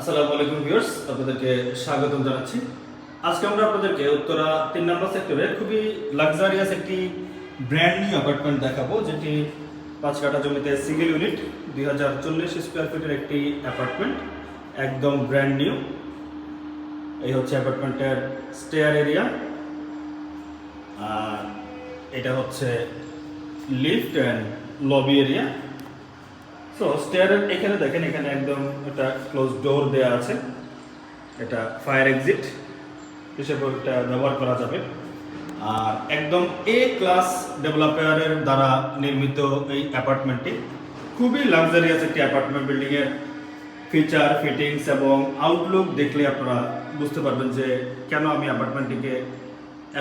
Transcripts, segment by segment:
আসসালামু আলাইকুম ভিউয়ার্স, আপনাদেরকে স্বাগতম জানাচ্ছি। আজকে আমরা আপনাদেরকে উত্তরা তিন নম্বর সেক্টরে খুবই লাক্সারিয়াস একটি ব্র্যান্ড নিউ অ্যাপার্টমেন্ট দেখাবো, যেটি পাঁচ কাঠা জমিতে সিঙ্গেল ইউনিট দুই হাজার চল্লিশ স্কোয়ার ফিটের একটি অ্যাপার্টমেন্ট একদম ব্র্যান্ড নিউ এই হচ্ছে অ্যাপার্টমেন্টের স্টেয়ার এরিয়া আর এটা হচ্ছে lift and lobby area so স্টেয়ারের এখানে দেখেন, এখানে একদম একটা ক্লোজ ডোর দেয়া আছে। এটা ফায়ার এক্সিট হিসেবে এটা ব্যবহার করা যাবে। আর একদম এ ক্লাস ডেভেলপারের দ্বারা নির্মিত এই অ্যাপার্টমেন্টটি খুবই লাক্সারিয়াস একটি অ্যাপার্টমেন্ট বিল্ডিংয়ের ফিচার ফিটিংস এবং আউটলুক দেখলে আপনারা বুঝতে পারবেন যে কেন আমি অ্যাপার্টমেন্টটিকে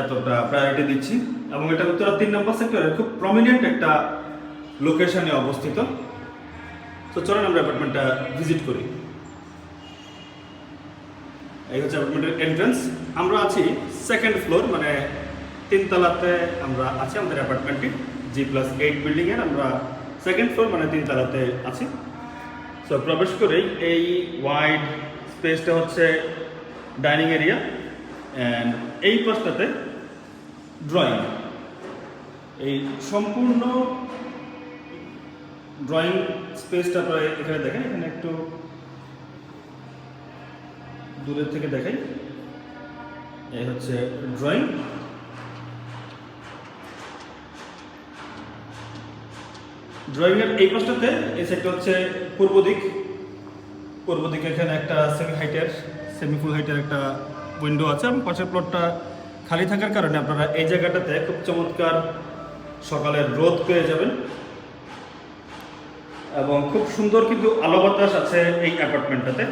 এতটা প্রায়োরিটি দিচ্ছি। এবং এটা উত্তরা তিন নম্বর সেক্টরের খুব প্রমিনেন্ট একটা লোকেশনে অবস্থিত। তো চলেন আমরা অ্যাপার্টমেন্টটা ভিজিট করি। এই হচ্ছে অ্যাপার্টমেন্টের এন্ট্রান্স আমরা আছি সেকেন্ড ফ্লোর মানে তিনতলাতে আমরা আছি আমাদের অ্যাপার্টমেন্টটি জি প্লাস এইট বিল্ডিংয়ের আমরা সেকেন্ড ফ্লোর মানে তিনতলাতে আছি। সো প্রবেশ করেই এই ওয়াইড স্পেসটা হচ্ছে ডাইনিং এরিয়া অ্যান্ড এই পাশটাতে ড্রয়িং এই সম্পূর্ণ ড্রয়িং স্পেসটা আপনারা এখানে দেখেন, এখানে একটু দূরের থেকে দেখাই। এই হচ্ছে ড্রয়িং ড্রয়িং এর এই পাশটাতে এই সাইডটা হচ্ছে পূর্ব দিক। পূর্ব দিকে এখানে একটা সেমি হাইটের সেমি ফুল হাইটের একটা উইন্ডো আছে। এবং পাশের প্লটটা খালি থাকার কারণে আপনারা এই জায়গাটাতে খুব চমৎকার সকালের রোদ পেয়ে যাবেন। এবং খুব সুন্দর কিন্তু আলো বাতাস আছে এই অ্যাপার্টমেন্টটাতে।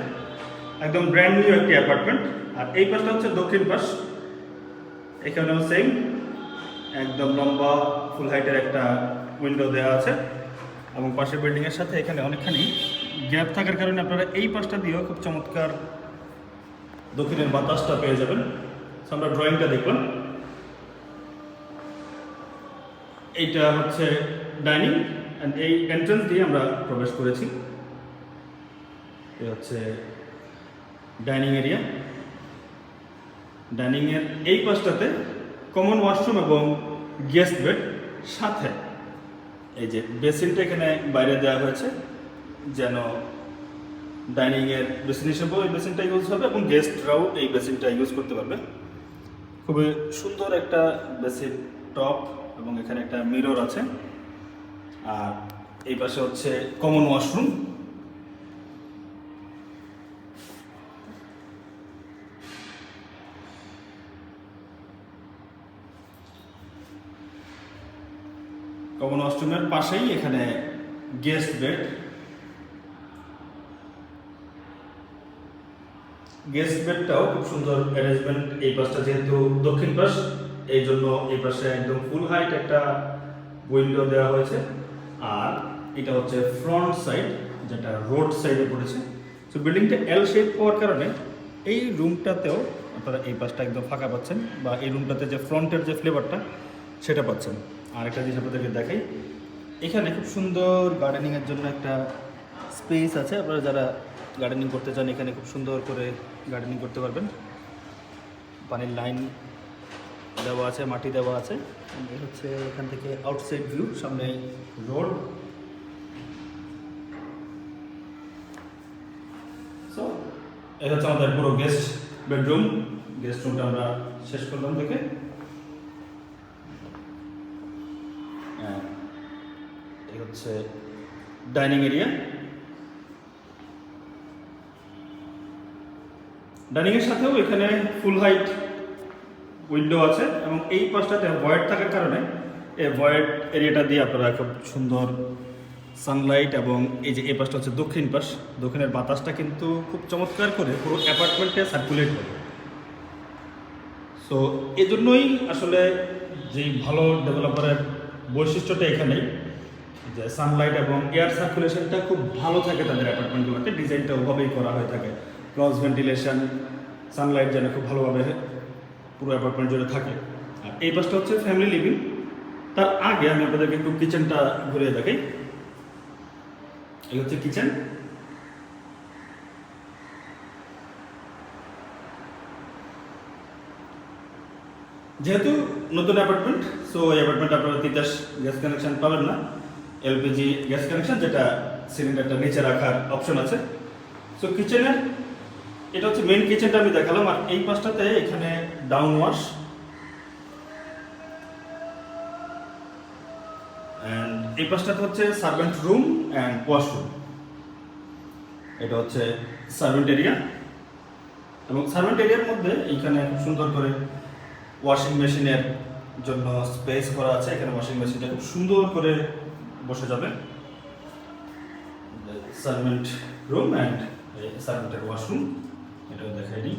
একদম ব্র্যান্ড নিউ একটি অ্যাপার্টমেন্ট। আর এই পাশটা হচ্ছে দক্ষিণ পাশ। এখানেও সেম একদম লম্বা ফুল হাইটের একটা উইন্ডো দেওয়া আছে। এবং পাশের বিল্ডিংয়ের সাথে এখানে অনেকখানি গ্যাপ থাকার কারণে আপনারা এই পাশটা দিয়েও খুব চমৎকার দক্ষিণের বাতাসটা পেয়ে যাবেন। আমরা ড্রয়িংটা দেখলাম। এইটা হচ্ছে ডাইনিং এই এন্ট্রান্স দিয়ে আমরা প্রবেশ করেছি। এই হচ্ছে ডাইনিং এরিয়া ডাইনিংয়ের এই পাশটাতে কমন ওয়াশরুম এবং গেস্ট বেড সাথে। এই যে বেসিনটা এখানে বাইরে দেওয়া হয়েছে, যেন ডাইনিংয়ের বেসিন হিসেবেও এই বেসিনটা ইউজ হবে এবং গেস্টরাও এই বেসিনটা ইউজ করতে পারবে। খুবই সুন্দর একটা বেসিন টপ এবং এখানে একটা মিরর আছে। আর এই পাশে হচ্ছে কমন ওয়াশরুম কমন ওয়াশরুমের পাশেই এখানে গেস্ট বেড গেস্ট বেডটাও খুব সুন্দর অ্যারেঞ্জমেন্ট এই পাশটা যেহেতু দক্ষিণ পাশ এই জন্য এই পাশে একদম ফুল হাইট একটা উইন্ডো দেওয়া হয়েছে। আর এটা হচ্ছে ফ্রন্ট সাইড যেটা রোড সাইডে পড়েছে। তো বিল্ডিংটা এল শেপ হওয়ার কারণে এই রুমটাতেও আপনারা এই পাশটা একদম ফাঁকা পাচ্ছেন বা এই রুমটাতে যে ফ্রন্টের যে ফ্লেভারটা সেটা পাচ্ছেন। আর একটা জিনিস আপনাদেরকে দেখাই, এখানে খুব সুন্দর গার্ডেনিংয়ের জন্য একটা স্পেস আছে। আপনারা যারা গার্ডেনিং করতে চান, এখানে খুব সুন্দর করে গার্ডেনিং করতে পারবেন। পানির লাইন দেওয়া আছে, মাটি দেওয়া আছে। এই হচ্ছে এখান থেকে আউটসাইড ভিউ সামনে রোড সো এই হচ্ছে আমাদের পুরো গেস্ট বেডরুম গেস্ট রুমটা আমরা শেষ করলাম হ্যাঁ, এই হচ্ছে ডাইনিং এরিয়া ডাইনিং এর সাথেও এখানে ফুল হাইট উইন্ডো আছে এবং এই পাশটাতে ভয়েড থাকার কারণে এই ভয়েড এরিয়াটা দিয়ে আপনারা খুব সুন্দর সানলাইট এবং এই যে এই পাশটা হচ্ছে দক্ষিণ পাশ, দক্ষিণের বাতাসটা কিন্তু খুব চমৎকার করে পুরো অ্যাপার্টমেন্টে সার্কুলেট করে। সো এজন্যই আসলে যেই ভালো ডেভেলপারের বৈশিষ্ট্যটা এখানেই, যে সানলাইট এবং এয়ার সার্কুলেশনটা খুব ভালো থাকে তাদের অ্যাপার্টমেন্টগুলোতে ডিজাইনটা ওভাবেই করা হয়ে থাকে। ক্রস ভেন্টিলেশন সানলাইট যেন খুব ভালোভাবে পুরো অ্যাপার্টমেন্ট জুড়ে থাকে। আর এই পাশটা হচ্ছে ফ্যামিলি লিভিং তার আগে আমি আপনাদেরকে একটু কিচেনটা ঘুরিয়ে দেখাই। এটা হচ্ছে কিচেন যেহেতু নতুন অ্যাপার্টমেন্ট সো এই অ্যাপার্টমেন্টে আপনারা তিতাস গ্যাস কানেকশন পাবেন না। এলপিজি গ্যাস কানেকশন যেটা সিলিন্ডারটা নিচে রাখার অপশন আছে। সো কিচেনের এটা হচ্ছে মেন কিচেনটা আমি দেখালাম, আর এই পাশটাতে এখানে ডাউন ওয়াশ অ্যান্ড এই পাশটাতে হচ্ছে সার্ভেন্ট রুম অ্যান্ড ওয়াশরুম এটা হচ্ছে সার্ভেন্ট এরিয়া এবং সার্ভেন্ট এরিয়ার মধ্যে এইখানে খুব সুন্দর করে ওয়াশিং মেশিনের জন্য স্পেস করা আছে। এখানে ওয়াশিং মেশিনটা খুব সুন্দর করে বসে যাবে। সার্ভেন্ট রুম অ্যান্ড সার্ভেন্টের ওয়াশরুম এটাও দেখাই দিই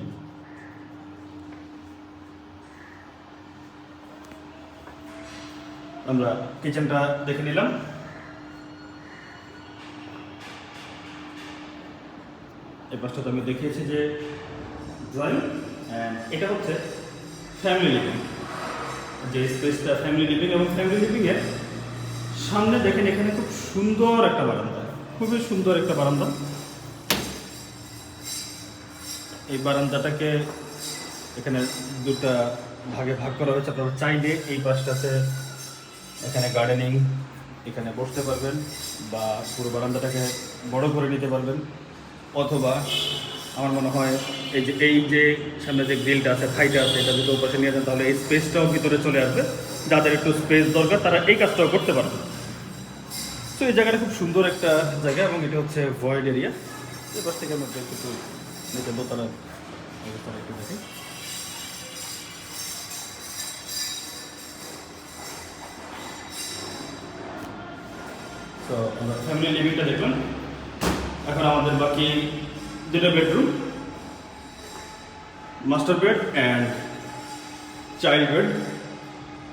আমরা কিচেনটা দেখে নিলাম। এই আমি দেখিয়েছি যে ড্রয়িং এটা হচ্ছে ফ্যামিলি লিভিং যে স্পেসটা ফ্যামিলি লিভিং এবং ফ্যামিলি লিভিংয়ের সামনে দেখেন এখানে খুব সুন্দর একটা বারান্দা। খুবই সুন্দর একটা বারান্দা। এই বারান্দাটাকে এখানে দুটা ভাগে ভাগ করা হয়েছে। আপনারা চাইলে এই পাশটাতে এখানে গার্ডেনিং এখানে বসতে পারবেন বা পুরো বারান্দাটাকে বড় করে নিতে পারবেন। অথবা আমার মনে হয় এই যে এই যে সামনে যে গ্রিলটা আছে, খাইটা আছে, এটা যদি ওপাশে নিয়ে যান তাহলে এই স্পেসটাও ভিতরে চলে আসবে। যাদের একটু স্পেস দরকার, তারা এই কাজটাও করতে পারবে। তো এই জায়গাটা খুব সুন্দর একটা জায়গা এবং এটা হচ্ছে ভয়েড এরিয়া পাশ থেকে আমরা একটু নিচে দোতলার অবস্থাটা একটু দেখি তো আমরা ফ্যামিলি লিভিংটা দেখলাম এখন আমাদের বাকি দুটো bedroom master bed and child bed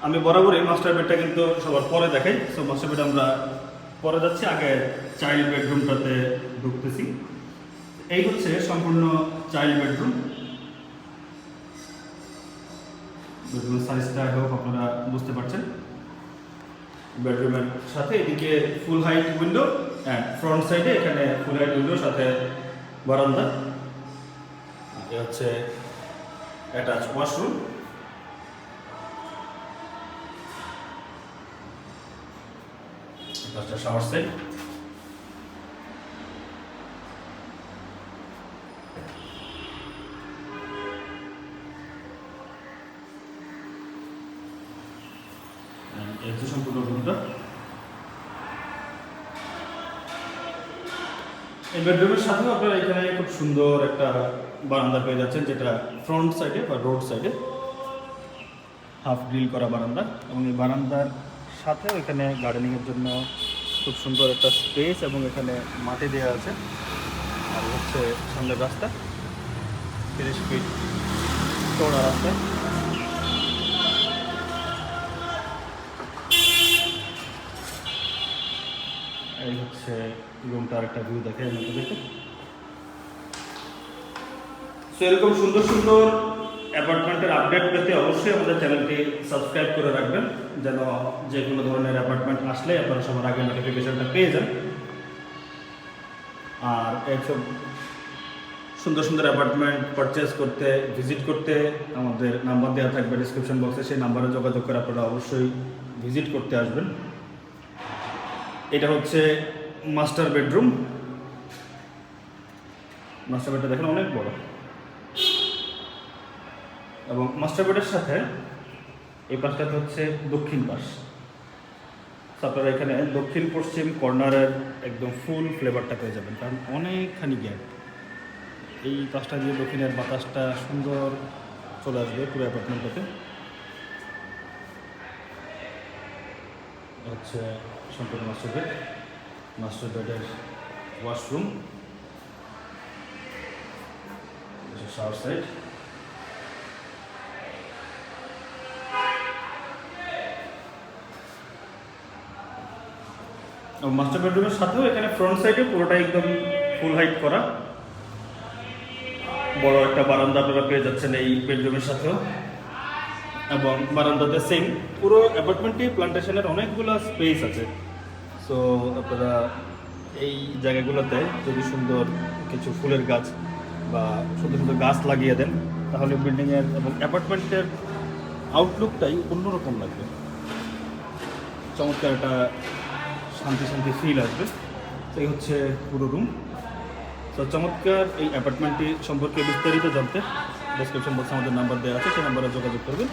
আমি বরাবরই মাস্টার বেডটা কিন্তু সবার পরে দেখাই। সো মাস্টার বেড আমরা পরে যাচ্ছি। আগে চাইল্ড বেডরুমটাতে ঢুকতেছি। এই হচ্ছে সম্পূর্ণ চাইল্ড বেডরুম। বেডরুমের সাইজটা হোক, আপনারা বুঝতে পারছেন। বেডরুমের সাথে এদিকে full height window and front সাইডে এখানে ফুল হাইট উইন্ডোর সাথে বারান্দা। এ হচ্ছে অ্যাটাচ ওয়াশরুম একটা শাওয়ার সাইড এই হচ্ছে সম্পূর্ণ রুমটা এই বেডরুমের সাথেও আপনারা এখানে খুব সুন্দর একটা বারান্দা পেয়ে যাচ্ছেন, যেটা ফ্রন্ট সাইডে বা রোড সাইডে হাফ গ্রিল করা বারান্দা এবং এই বারান্দার সাথেও এখানে গার্ডেনিংয়ের জন্য খুব সুন্দর একটা স্পেস এবং এখানে মাটি দেওয়া আছে। আর হচ্ছে সামনের রাস্তা, তিরিশ ফিট চৌড়া রাস্তা। এই হচ্ছে রুমটার একটা ভিউ দেখে আপনাদেরকে সো এরকম সুন্দর সুন্দর অ্যাপার্টমেন্টের আপডেট পেতে অবশ্যই আমাদের চ্যানেলটি সাবস্ক্রাইব করে রাখবেন, যেন যে কোনো ধরনের অ্যাপার্টমেন্ট আসলে আপনারা সবার আগে নোটিফিকেশনটা পেয়ে যান। আর এইসব সুন্দর সুন্দর অ্যাপার্টমেন্ট পারচেস করতে ভিজিট করতে আমাদের নাম্বার দেওয়া থাকবে ডিসক্রিপশন বক্সে সেই নাম্বারে যোগাযোগ করে আপনারা অবশ্যই ভিজিট করতে আসবেন। এটা হচ্ছে মাস্টার বেডরুম। মাস্টার বেডটা দেখেন অনেক বড়। এবং মাস্টার বেডের সাথে এই পাশটাতে হচ্ছে দক্ষিণ পাশ। আপনারা এখানে দক্ষিণ, পশ্চিম কর্নারের একদম ফুল ফ্লেভারটা পেয়ে যাবেন। কারণ অনেকখানি গ্যাপ এই পাশটা দিয়ে দক্ষিণের বাতাসটা সুন্দর চলে আসবে পুরো অ্যাপার্টমেন্টটাতে হচ্ছে সম্পূর্ণ মাস্টার বেড। মাস্টার বেডের ওয়াশরুম শাওয়ার সাইড মাস্টার বেডরুমের সাথেও এখানে ফ্রন্ট সাইডে পুরোটা একদম ফুল হাইট করা। বড় একটা বারান্দা আপনারা পেয়ে যাচ্ছেন এই বেডরুমের সাথেও। এবং বারান্দাতে সেম পুরো অ্যাপার্টমেন্টটি প্লান্টেশনের অনেকগুলো স্পেস আছে। সো আপনারা এই জায়গাগুলোতে যদি সুন্দর কিছু ফুলের গাছ বা সুন্দর সুন্দর গাছ লাগিয়ে দেন, তাহলে বিল্ডিংয়ের এবং অ্যাপার্টমেন্টের আউটলুকটাই অন্যরকম লাগবে। চমৎকার একটা শান্তি শান্তি ফিল আসবে। এই হচ্ছে পুরো রুম তো চমৎকার এই অ্যাপার্টমেন্টটি সম্পর্কে বিস্তারিত জানতে ডেসক্রিপশন বক্সে আমাদের নাম্বার দেওয়া আছে, সেই নাম্বারে যোগাযোগ করবেন।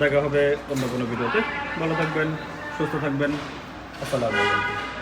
দেখা হবে অন্য কোনো ভিডিওতে। ভালো থাকবেন, সুস্থ থাকবেন। আসসালামু আলাইকুম